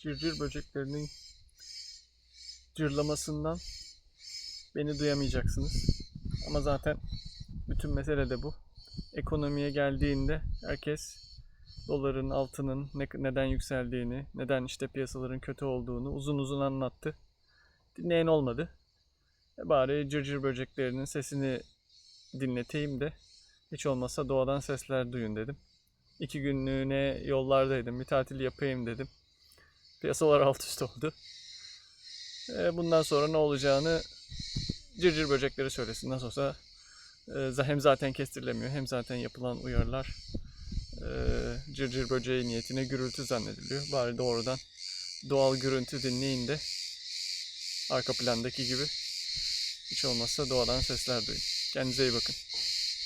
cırcır böceklerinin cırlamasından beni duyamayacaksınız. Ama zaten bütün mesele de bu. Ekonomiye geldiğinde herkes doların, altının ne, neden yükseldiğini, neden işte piyasaların kötü olduğunu uzun uzun anlattı. Dinleyen olmadı. E bari cırcır böceklerinin sesini dinleteyim de hiç olmazsa doğadan sesler duyun dedim. İki günlüğüne yollardaydım. Bir tatil yapayım dedim. Piyasalar alt üst oldu. E, bundan sonra ne olacağını cırcır böcekleri söylesin. Nasıl olsa e, hem zaten kestirilemiyor hem zaten yapılan uyarılar e, cırcır böceği niyetine gürültü zannediliyor. Bari doğrudan doğal gürültü dinleyin de arka plandaki gibi hiç olmazsa doğadan sesler duyun. Kendinize iyi bakın.